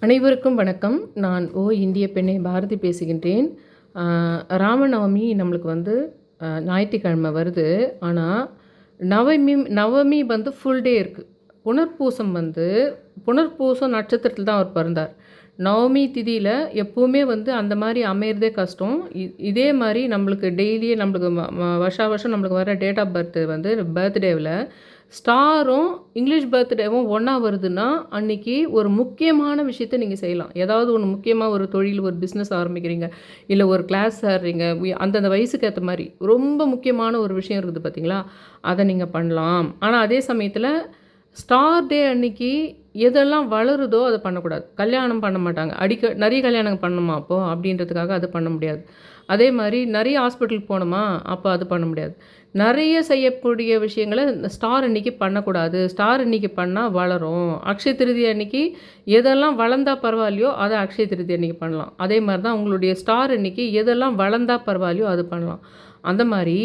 அனைவருக்கும் வணக்கம். நான் ஓ இந்திய பெண்ணை பாரதி பேசுகின்றேன். ராமநவமி நம்மளுக்கு வந்து ஞாயிற்றுக்கிழமை வருது. ஆனால் நவமி நவமி வந்து ஃபுல் டே இருக்குது புனர்பூசம் வந்து புனர்பூசம் நட்சத்திரத்தில் தான் அவர் பிறந்தார். நவமி திதியில் எப்போவுமே வந்து அந்த மாதிரி அமையிறதே கஷ்டம். இ- இதே மாதிரி நம்மளுக்கு டெய்லியே நம்மளுக்கு வருஷா வருஷம் நம்மளுக்கு வர டேட் ஆஃப் பர்த் வந்து பர்த்டேவில் ஸ்டாரும் இங்கிலீஷ் பர்த்டேவும் ஒன்றா வருதுன்னா அன்றைக்கி ஒரு முக்கியமான விஷயத்த நீங்கள் செய்யலாம். ஏதாவது ஒன்று முக்கியமாக ஒரு தொழில் ஒரு பிஸ்னஸ் ஆரம்பிக்கிறீங்க. இல்லை ஒரு கிளாஸ் ஆடுறீங்க அந்தந்த வயசுக்கு ஏற்ற மாதிரி ரொம்ப முக்கியமான ஒரு விஷயம் இருக்குது பார்த்தீங்களா அதை நீங்கள் பண்ணலாம். ஆனால் அதே சமயத்தில் ஸ்டார் டே அன்னைக்கு எதெல்லாம் வளருதோ அதை பண்ணக்கூடாது. கல்யாணம் பண்ண மாட்டாங்க. அடிக்க நிறைய கல்யாணம் பண்ணணுமா அப்போது அப்படின்றதுக்காக அது பண்ண முடியாது. அதே மாதிரி நிறைய ஹாஸ்பிட்டலுக்கு போகணுமா அப்போ அது பண்ண முடியாது. நிறைய செய்யக்கூடிய விஷயங்களை இந்த ஸ்டார் அன்னைக்கு பண்ணக்கூடாது. ஸ்டார் அன்னைக்கு பண்ணால் வளரும். அக்ஷய திருதி அன்னைக்கு எதெல்லாம் வளர்ந்தா பரவாயில்லையோ அதை அக்ஷய திருதி அன்னைக்கு பண்ணலாம். அதே மாதிரி தான் உங்களுடைய ஸ்டார் அன்னைக்கு எதெல்லாம் வளர்ந்தா பரவாயில்லையோ அது பண்ணலாம். அந்த மாதிரி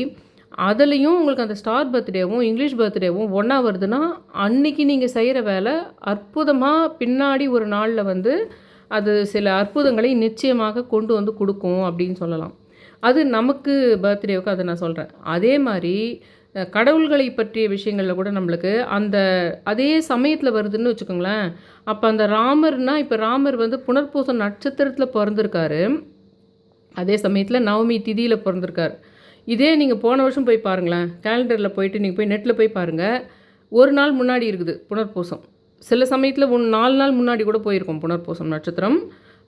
அதுலேயும் உங்களுக்கு அந்த ஸ்டார் பர்த்டேவும் இங்கிலீஷ் பர்த்டேவும் ஒன்றா வருதுன்னா அன்றைக்கி நீங்கள் செய்கிற வேலை அற்புதமாக பின்னாடி ஒரு நாளில் வந்து அது சில அற்புதங்களை நிச்சயமாக கொண்டு வந்து கொடுக்கும் அப்படின்னு சொல்லலாம். அது நமக்கு பர்த்டேவுக்கு அதை நான் சொல்கிறேன் அதே மாதிரி கடவுள்களை பற்றிய விஷயங்களில் கூட நம்மளுக்கு அந்த அதே சமயத்தில் வருதுன்னு வச்சுக்கோங்களேன். அப்போ அந்த ராமர்னால் இப்போ ராமர் வந்து புனர்பூசம் நட்சத்திரத்தில் பிறந்திருக்காரு. அதே சமயத்தில் நவமி திதியில் பிறந்திருக்கார். இதே நீங்கள் போன வருஷம் போய் பாருங்களேன். கேலண்டரில் போயிட்டு நீங்கள் போய் நெட்டில் போய் பாருங்கள் ஒரு நாள் முன்னாடி இருக்குது புனர்பூசம். சில சமயத்தில் ஒன் நாலு நாள் முன்னாடி கூட போயிருக்கும் புனர்பூசம் நட்சத்திரம்.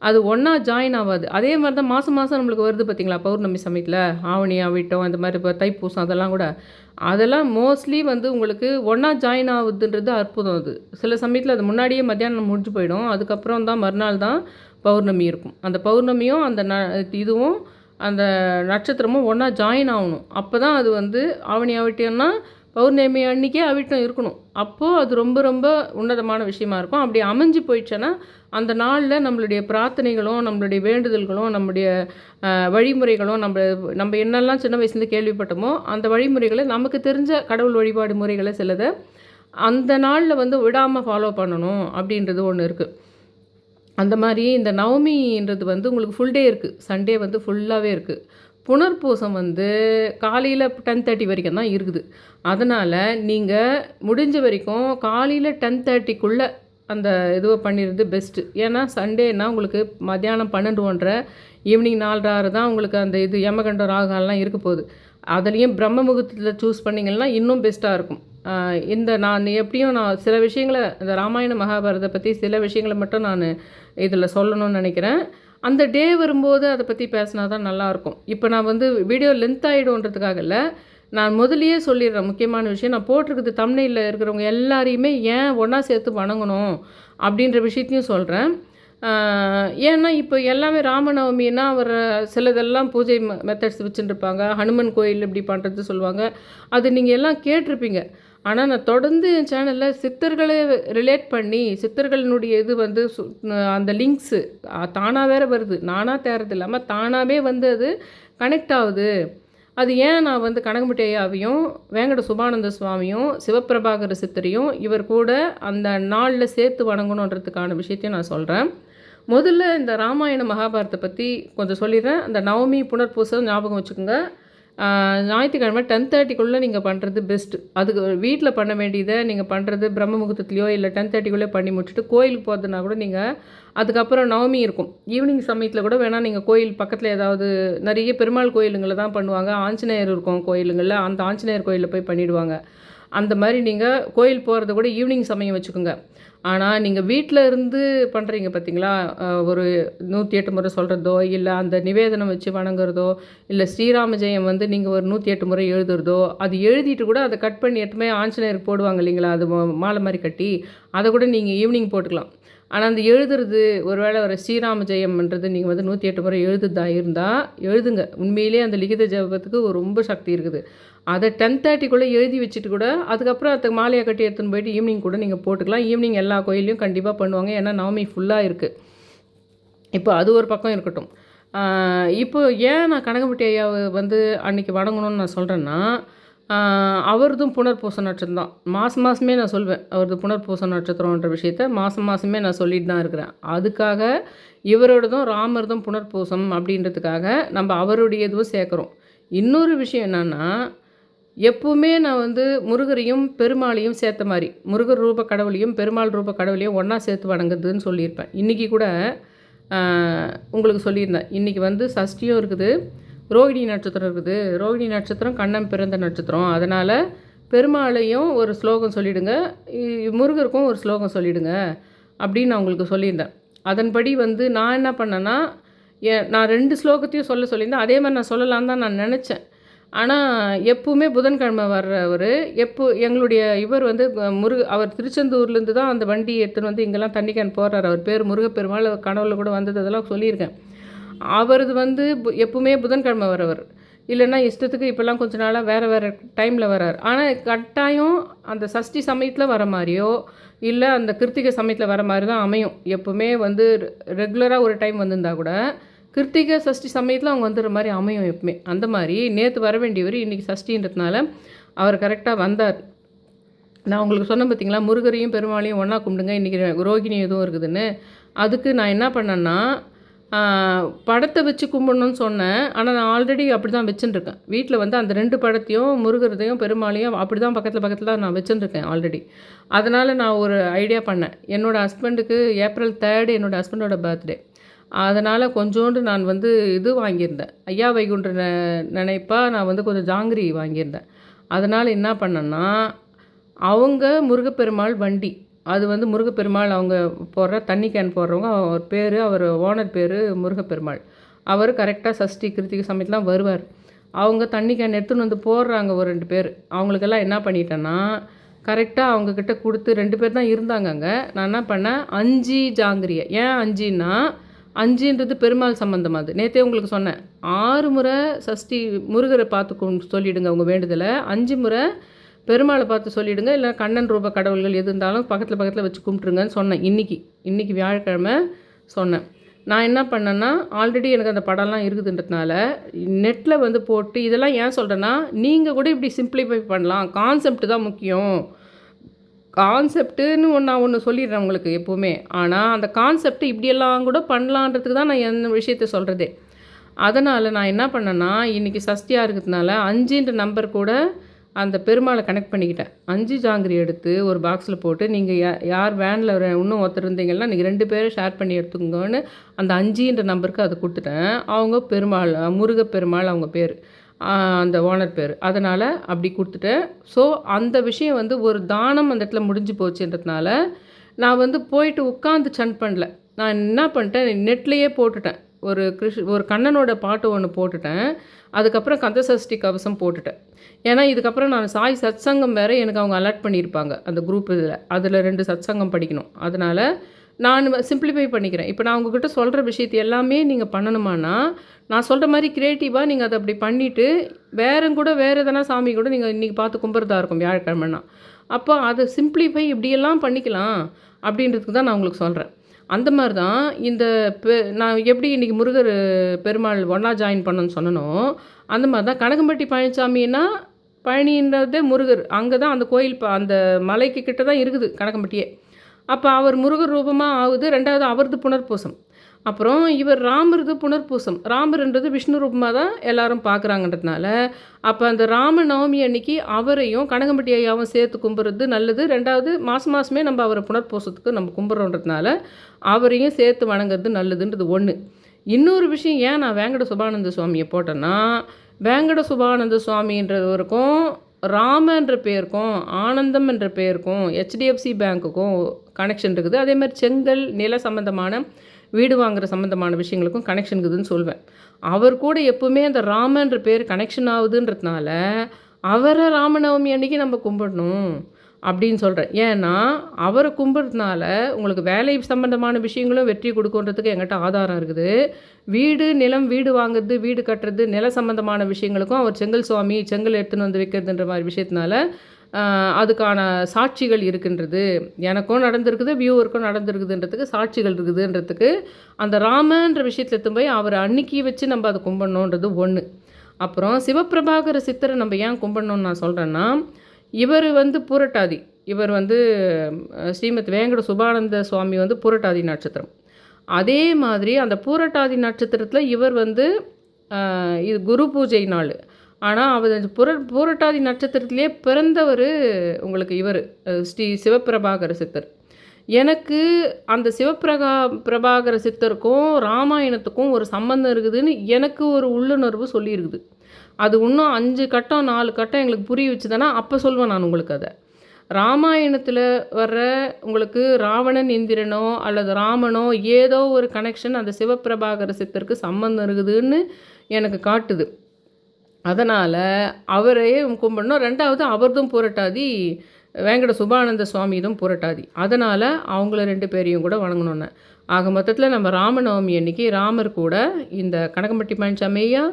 அது ஒன்றா ஜாயின் ஆகாது அதே மாதிரி தான் மாதம் மாதம் நம்மளுக்கு வருது பார்த்தீங்களா பௌர்ணமி சமயத்தில்? ஆவணி ஆவிட்டம் அந்த மாதிரி இப்போ தைப்பூசம் அதெல்லாம் கூட. அதெல்லாம் மோஸ்ட்லி வந்து உங்களுக்கு ஒன்றா ஜாயின் ஆகுதுன்றது அற்புதம் அது. சில சமயத்தில் அது முன்னாடியே மத்தியானம் முடிஞ்சு போயிடும். அதுக்கப்புறம் தான் மறுநாள் தான் பௌர்ணமி இருக்கும். அந்த பௌர்ணமியும் அந்த ந இதுவும் அந்த நட்சத்திரமும் ஒன்றா ஜாயின் ஆகணும். அப்போ தான் அது வந்து ஆவணி ஆவிட்டம்னா பௌர்ணமி அன்னைக்கே அவிட்டம் இருக்கணும். அப்போது அது ரொம்ப ரொம்ப உன்னதமான விஷயமா இருக்கும். அப்படி அமைஞ்சு போயிடுச்சுன்னா அந்த நாளில் நம்மளுடைய பிரார்த்தனைகளும் நம்மளுடைய வேண்டுதல்களும் நம்முடைய வழிமுறைகளும் நம்ம நம்ம என்னெல்லாம் சின்ன வயசுலேருந்து கேள்விப்பட்டோமோ அந்த வழிமுறைகளை நமக்கு தெரிஞ்ச கடவுள் வழிபாடு முறைகளை சிலதை அந்த நாளில் வந்து விடாமல் ஃபாலோ பண்ணணும் அப்படின்றது ஒன்று இருக்குது அந்த மாதிரி இந்த நவமின்றது வந்து உங்களுக்கு ஃபுல் டே இருக்குது சண்டே வந்து ஃபுல்லாகவே இருக்குது புனர்பூசம் வந்து காலையில் டென் தேர்ட்டி வரைக்கும் தான் இருக்குது. அதனால் நீங்கள் முடிஞ்ச வரைக்கும் காலையில் டென் தேர்ட்டிக்குள்ளே அந்த இதுவை பண்ணிடுறது பெஸ்ட்டு ஏன்னா சண்டேனா உங்களுக்கு மத்தியானம் பன்னெண்டு ஒன்றரை ஈவினிங் நாலரை ஆறு தான் உங்களுக்கு அந்த இது யமகண்டம் ராகாலாம் இருக்க போகுது. அதுலேயும் பிரம்ம முகூர்த்தத்தில் சூஸ் பண்ணிங்கன்னா இன்னும் பெஸ்ட்டாக இருக்கும். இந்த நான் எப்படியும் நான் சில விஷயங்களை இந்த ராமாயண மகாபாரதை பற்றி சில விஷயங்களை மட்டும் நான் இதில் சொல்லணும்னு நினைக்கிறேன். அந்த டே வரும்போது அதை பற்றி பேசினா தான் நல்லாயிருக்கும் இப்போ நான் வந்து வீடியோ லென்த் ஆகிடும்ன்றதுக்காக இல்லை நான் முதலியே சொல்லிடுறேன் முக்கியமான விஷயம் நான் போட்டிருக்குது தமிழில் இருக்கிறவங்க எல்லாரையுமே ஏன் ஒன்றா சேர்த்து வணங்கணும் அப்படின்ற விஷயத்தையும் சொல்கிறேன் ஏன்னா இப்போ எல்லாமே ராமநவமின்னா அவர் சிலதெல்லாம் பூஜை மெத்தட்ஸ் வச்சுருப்பாங்க ஹனுமன் கோயில் இப்படி பண்ணுறது சொல்லுவாங்க. அது நீங்கள் எல்லாம் கேட்டிருப்பீங்க. ஆனால் நான் தொடர்ந்து என் சேனலில் சித்தர்களை ரிலேட் பண்ணி சித்தர்களினுடைய இது வந்து சு- அந்த லிங்க்ஸு தானாக வேறு வருது. நானாக தேர்றது இல்லாமல் தானாகவே வந்து அது கனெக்ட் ஆகுது. அது ஏன் நான் வந்து கனகமுட்டி ஐயாவையும் வேங்கட சுபானந்த சுவாமியும் சிவபிரபாகர சித்தரையும் இவர் கூட அந்த நாளில் சேர்த்து வணங்கணுன்றதுக்கான விஷயத்தையும் நான் சொல்கிறேன் முதல்ல இந்த ராமாயண மகாபாரத்தை பற்றி கொஞ்சம் சொல்லிடுறேன். அந்த நவமி புனர்பூசம் ஞாபகம் வச்சுக்கோங்க. ஞாயிற்றுக்கிழமை டென் தேர்ட்டிக்குள்ளே நீங்கள் பண்ணுறது பெஸ்ட்டு அதுக்கு வீட்டில் பண்ண வேண்டியதை நீங்கள் பண்ணுறது பிரம்ம முகூர்த்தத்துலையோ இல்லை டென் தேர்ட்டிக்குள்ளே பண்ணி முடிச்சுட்டு கோயிலுக்கு போகிறதுனா கூட நீங்கள் அதுக்கப்புறம் நவமி இருக்கும். ஈவினிங் சமயத்தில் கூட வேணால் நீங்கள் கோயில் பக்கத்தில் ஏதாவது நிறைய பெருமாள் கோயிலுங்களில் தான் பண்ணுவாங்க. ஆஞ்சநேயர் இருக்கும் கோயிலுங்களில் அந்த ஆஞ்சநேயர் கோயிலில் போய் பண்ணிவிடுவாங்க அந்த மாதிரி நீங்கள் கோயில் போகிறத கூட ஈவினிங் சமயம் வச்சுக்கோங்க. ஆனால் நீங்கள் வீட்டில் இருந்து பண்ணுறீங்க பார்த்தீங்களா ஒரு நூற்றி எட்டு முறை சொல்கிறதோ இல்லை அந்த நிவேதனம் வச்சு வணங்குறதோ இல்லை ஸ்ரீராம ஜெயம் வந்து நீங்கள் ஒரு நூற்றி எட்டு முறை எழுதுறதோ அது எழுதிட்டு கூட அதை கட் பண்ணி எட்டுமே ஆஞ்சநேயருக்கு போடுவாங்க இல்லைங்களா? அது மாலை மாதிரி கட்டி அதை கூட நீங்கள் ஈவினிங் போட்டுக்கலாம். ஆனால் அந்த எழுதுறது ஒருவேளை ஒரு ஸ்ரீராம ஜெயம்ன்றது நீங்கள் வந்து நூற்றி எட்டு முறை எழுதுதா இருந்தால் எழுதுங்க. உண்மையிலே அந்த லிகித ஜபத்துக்கு ஒரு ரொம்ப சக்தி இருக்குது. அதை டென் தேர்ட்டிக்குள்ளே எழுதி வச்சுட்டு கூட அதுக்கப்புறம் அதுக்கு மாலையை கட்டி எடுத்துன்னு போயிட்டு ஈவினிங் கூட நீங்கள் போட்டுக்கலாம். ஈவினிங் எல்லா கோயிலையும் கண்டிப்பாக பண்ணுவாங்க. ஏன்னா நவமி ஃபுல்லாக இருக்குது இப்போ அது ஒரு பக்கம் இருக்கட்டும். இப்போ ஏன் நான் கனகம்பட்டி ஐயாவை வந்து அன்றைக்கி வணங்கணும்னு நான் சொல்கிறேன்னா அவரதும் புனர்பூச நட்சத்திரம் தான். மாதம் மாதமே நான் சொல்வேன் அவரது புனர்பூச நட்சத்திரம்ன்ற விஷயத்த மாதம் மாதமே நான் சொல்லிட்டு தான் இருக்கிறேன். அதுக்காக இவரோடதும் ராமர்தும் புனர்பூசம் அப்படின்றதுக்காக நம்ம அவருடைய இதுவும் சேர்க்குறோம். இன்னொரு விஷயம் என்னென்னா எப்பவுமே நான் வந்து முருகரையும் பெருமாளையும் சேர்த்த மாதிரி முருகர் ரூப கடவுளையும் பெருமாள் ரூப கடவுளையும் ஒன்றா சேர்த்து வணங்குதுன்னு சொல்லியிருப்பேன். இன்றைக்கி கூட உங்களுக்கு சொல்லியிருந்தேன். இன்றைக்கி வந்து சஷ்டியும் இருக்குது ரோகிணி நட்சத்திரம் இருக்குது. ரோகிணி நட்சத்திரம் கண்ணன் பிறந்த நட்சத்திரம். அதனால் பெருமாளையும் ஒரு ஸ்லோகம் சொல்லிவிடுங்க இ- முருகருக்கும் ஒரு ஸ்லோகம் சொல்லிடுங்க அப்படின்னு நான் உங்களுக்கு சொல்லியிருந்தேன். அதன்படி வந்து நான் என்ன பண்ணேன்னா நான் ரெண்டு ஸ்லோகத்தையும் சொல்ல சொல்லியிருந்தேன். அதே மாதிரி நான் சொல்லலான்னு தான் நான் நினச்சேன். ஆனால் எப்பவுமே புதன்கிழமை வர்றவர் எப்போ எங்களுடைய இவர் வந்து முருக அவர் திருச்செந்தூர்லேருந்து தான் அந்த வண்டி எடுத்துன்னு வந்து இங்கெல்லாம் தண்ணி கேன் போடுறாரு அவர் பேர் முருகப்பெருமாள் கனவுல கூட வந்தது அதெல்லாம் சொல்லியிருக்கேன். அவரது வந்து பு- எப்பவுமே புதன்கிழமை வரவர் இல்லைன்னா இஷ்டத்துக்கு இப்போல்லாம் கொஞ்ச நாளாக வேறு வேறு டைமில் வரார் ஆனால் கட்டாயம் அந்த சஷ்டி சமயத்தில் வர மாதிரியோ இல்லை அந்த கிருத்திகை சமயத்தில் வர மாதிரி தான் அமையும். எப்பவுமே வந்து ரெகுலராக ஒரு டைம் வந்திருந்தா கூட கிருத்திகை சஷ்டி சமயத்தில் அவங்க வந்துடுற மாதிரி அமையும் எப்பவுமே. அந்த மாதிரி நேற்று வர வேண்டியவர் இன்றைக்கி சஷ்டின்றதுனால அவர் கரெக்டாக வந்தார். நான் உங்களுக்கு சொன்னேன் பார்த்தீங்களா முருகரையும் பெருமாளையும் ஒன்றா கும்பிடுங்க இன்றைக்கி ரோகிணி எதுவும் இருக்குதுன்னு. அதுக்கு நான் என்ன பண்ணேன்னா படத்தை வச்சு கும்பிடணும்னு சொன்னேன். ஆனால் நான் ஆல்ரெடி அப்படி தான் வச்சுட்டுருக்கேன் வீட்டில் வந்து அந்த ரெண்டு படத்தையும் முருகரதையும் பெருமாளையும் அப்படி தான் பக்கத்தில் பக்கத்தில் தான் நான் வச்சுருக்கேன் ஆல்ரெடி அதனால் நான் ஒரு ஐடியா பண்ணேன். என்னோடய ஹஸ்பண்டுக்கு ஏப்ரல் தேர்டு என்னோடய ஹஸ்பண்டோட பர்த்டே அதனால் கொஞ்சோண்டு நான் வந்து இது வாங்கியிருந்தேன். ஐயா வைகுண்ட ந நினைப்பா நான் வந்து கொஞ்சம் ஜாங்கிரி வாங்கியிருந்தேன். அதனால் என்ன பண்ணேன்னா அவங்க முருகப்பெருமாள் வண்டி அது வந்து முருகப்பெருமாள் அவங்க போடுற தண்ணி கேன் போடுறவங்க அவர் பேர் அவர் ஓனர் பேர் முருகப்பெருமாள். அவர் கரெக்டாக சஷ்டி கிருத்திகை சமயத்துலாம் வருவார். அவங்க தண்ணி கேன் எடுத்துன்னு வந்து போடுறாங்க ஒரு ரெண்டு பேர். அவங்களுக்கெல்லாம் என்ன பண்ணிட்டேன்னா கரெக்டாக அவங்கக்கிட்ட கொடுத்து ரெண்டு பேர் தான் இருந்தாங்க அங்கே நான் என்ன பண்ணேன் அஞ்சு ஜாங்கிரியை. ஏன் அஞ்சுன்னா அஞ்சுன்றது பெருமாள் சம்பந்தம் அது. நேற்றே உங்களுக்கு சொன்னேன். ஆறு முறை சஷ்டி முருகரை பார்த்து சொல்லிவிடுங்க உங்கள் வேண்டுதலை. அஞ்சு முறை பெருமாளை பார்த்து சொல்லிவிடுங்க இல்லை கண்ணன் ரூப கடவுள்கள் எது இருந்தாலும் பக்கத்தில் பக்கத்தில் வச்சு கும்பிட்ருங்கன்னு சொன்னேன் இன்னைக்கு. இன்றைக்கி வியாழக்கிழமை சொன்னேன். நான் என்ன பண்ணேன்னா ஆல்ரெடி எனக்கு அந்த படம்லாம் இருக்குதுன்றதுனால நெட்டில் வந்து போட்டு இதெல்லாம் ஏன் சொல்கிறேன்னா நீங்கள் கூட இப்படி சிம்பிளிஃபை பண்ணலாம். கான்செப்ட் தான் முக்கியம். கான்செப்ட்டுன்னு ஒன்று நான் ஒன்று சொல்லிடுறேன் உங்களுக்கு எப்போவுமே. ஆனால் அந்த கான்செப்ட் இப்படியெல்லாம் கூட பண்ணலான்றதுக்கு தான் நான் எந்த விஷயத்த சொல்கிறதே அதனால் நான் என்ன பண்ணேன்னா இன்றைக்கி சஷ்டியாக இருக்கிறதுனால அஞ்சுன்ற நம்பர் கூட அந்த பெருமாளை கனெக்ட் பண்ணிக்கிட்டேன். அஞ்சு ஜாங்கிரி எடுத்து ஒரு பாக்ஸில் போட்டு நீங்கள் யா யார் வேனில் இன்னும் ஒருத்தர் இருந்தீங்கன்னா நீங்கள் ரெண்டு பேரும் ஷேர் பண்ணி எடுத்துக்கோங்கன்னு அந்த அஞ்சுன்ற நம்பருக்கு அதை கொடுத்துட்டேன். அவங்க பெருமாள் முருகப்பெருமாள் அவங்க பேர். அந்த ஓனர் பேர். அதனால் அப்படி கொடுத்துட்டேன். ஸோ அந்த விஷயம் வந்து ஒரு தானம் அந்த இடத்துல முடிஞ்சு போச்சுன்றதுனால நான் வந்து போயிட்டு உட்காந்து சன் பண்ணல. நான் என்ன பண்ணிட்டேன் நெட்லேயே போட்டுட்டேன். ஒரு கிருஷ் ஒரு கண்ணனோட பாட்டு ஒன்று போட்டுட்டேன். அதுக்கப்புறம் கந்தசஷ்டி கவசம் போட்டுட்டேன். ஏன்னா இதுக்கப்புறம் நான் சாய் சத்சங்கம் வேறு எனக்கு அவங்க அலர்ட் பண்ணியிருப்பாங்க அந்த குரூப் இதில். அதில் ரெண்டு சத்சங்கம் படிக்கணும். அதனால் நான் சிம்பிளிஃபை பண்ணிக்கிறேன். இப்போ நான் உங்ககிட்ட சொல்கிற விஷயத்தை எல்லாமே நீங்கள் பண்ணணுமானா நான் சொல்கிற மாதிரி க்ரியேட்டிவாக நீங்கள் அதை அப்படி பண்ணிவிட்டு வேறும் கூட வேறு எதனா சாமி கூட நீங்கள் இன்றைக்கி பார்த்து கும்பிட்றதா இருக்கும் வியாழக்கிழமைனா அப்போ அதை சிம்பிளிஃபை இப்படியெல்லாம் பண்ணிக்கலாம் அப்படின்றதுக்கு தான் நான் உங்களுக்கு சொல்கிறேன் அந்த மாதிரி தான் இந்த பெ நான் எப்படி இன்றைக்கி முருகர் பெருமாள் ஒன்றா ஜாயின் பண்ணணும்னு சொன்னனோ அந்த மாதிரி தான் கனகம்பட்டி பழனிசாமின்னா பழனின்றதே முருகர். அங்கே தான் அந்த கோயில் ப- அந்த மலைக்கு கிட்ட தான் இருக்குது கனகம்பட்டியே. அப்போ அவர் முருகர் ரூபமாக ஆகுது. ரெண்டாவது அவரது புனர்பூசம். அப்புறம் இவர் ராமரது புனர்பூசம். ராமர்ன்றது விஷ்ணு ரூபமாக தான் எல்லாரும் பார்க்குறாங்கன்றதுனால அப்போ அந்த ராம நவமி அன்னைக்கு அவரையும் கனகம்பட்டி ஐயாவும் சேர்த்து கும்பிட்றது நல்லது. ரெண்டாவது மாதம் மாதமே நம்ம அவரை புனர்பூசத்துக்கு நம்ம கும்பிட்றோன்றதுனால அவரையும் சேர்த்து வணங்குறது நல்லதுன்றது ஒன்று இன்னொரு விஷயம் ஏன் நான் வேங்கட சுபானந்த சுவாமியை போட்டேன்னா வேங்கட சுபானந்த சுவாமின்றவருக்கும் ராமன்ற பேருக்கும் ஆனந்தம் என்ற பேருக்கும் ஹெச்டிஎஃப்சி பேங்க்குக்கும் கனெக்ஷன் இருக்குது. அதே மாதிரி செங்கல் நில சம்மந்தமான வீடு வாங்குற சம்மந்தமான விஷயங்களுக்கும் கனெக்ஷன் இருக்குதுன்னு சொல்வேன். அவர் கூட எப்போவுமே அந்த ராமன்ற பேர் கனெக்ஷன் ஆகுதுன்றதுனால அவரை ராமநவமி அன்னைக்கு நம்ம கும்பிடணும் அப்படின்னு சொல்கிறேன் ஏன்னா அவரை கும்பிட்றதுனால உங்களுக்கு வேலை சம்மந்தமான விஷயங்களும் வெற்றி கொடுக்குன்றதுக்கு எங்கிட்ட ஆதாரம் இருக்குது. வீடு நிலம் வீடு வாங்குறது வீடு கட்டுறது நில சம்மந்தமான விஷயங்களுக்கும் அவர் செங்கல் சுவாமி செங்கல் எடுத்துன்னு வந்து வைக்கிறதுன்ற மாதிரி விஷயத்தினால அதுக்கான சாட்சிகள் இருக்கின்றது. எனக்கும் நடந்திருக்குது வியூவருக்கும் நடந்திருக்குதுன்றதுக்கு சாட்சிகள் இருக்குதுன்றதுக்கு அந்த ராமன்ற விஷயத்தில் எடுத்து போய் அவர் அன்னைக்கு வச்சு நம்ம அதை கும்பிடணுன்றது ஒன்று அப்புறம் சிவப்பிரபாகர சித்தரை நம்ம ஏன் கும்பிடணும்னு நான் சொல்கிறேன்னா இவர் வந்து பூரட்டாதி. இவர் வந்து ஸ்ரீமத் வேங்கட சுபானந்த சுவாமி வந்து பூரட்டாதி நட்சத்திரம். அதே மாதிரி அந்த பூரட்டாதி நட்சத்திரத்தில் இவர் வந்து இது குரு பூஜை நாள். ஆனால் அவர் அந்த புர பூரட்டாதி நட்சத்திரத்திலே பிறந்தவர் உங்களுக்கு இவர் ஸ்ரீ சிவபிரபாகர சித்தர். எனக்கு அந்த சிவபிரகா பிரபாகர சித்தருக்கும் ராமாயணத்துக்கும் ஒரு சம்பந்தம் இருக்குதுன்னு எனக்கு ஒரு உள்ளுணர்வு சொல்லியிருக்குது. அது இன்னும் அஞ்சு கட்டம் நாலு கட்டம் எங்களுக்கு புரிய வச்சுதானா? அப்போ சொல்வேன் நான் உங்களுக்கு அதை. ராமாயணத்தில் வர்ற உங்களுக்கு ராவணன் இந்திரனோ அல்லது ராமனோ ஏதோ ஒரு கனெக்ஷன் அந்த சிவபிரபாகர சித்தருக்கு சம்பந்தம் இருக்குதுன்னு எனக்கு காட்டுது. அதனால் அவரையும் கும்பிடணும். ரெண்டாவது அவர்தும் புரட்டாதி வேங்கட சுபானந்த சுவாமிதும் புரட்டாதி. அதனால் அவங்கள ரெண்டு பேரையும் கூட வணங்கணுன்னு ஆக மொத்தத்தில் நம்ம ராமநவமி அன்னைக்கு ராமர் கூட இந்த கனகம்பட்டி பழனிசாமியா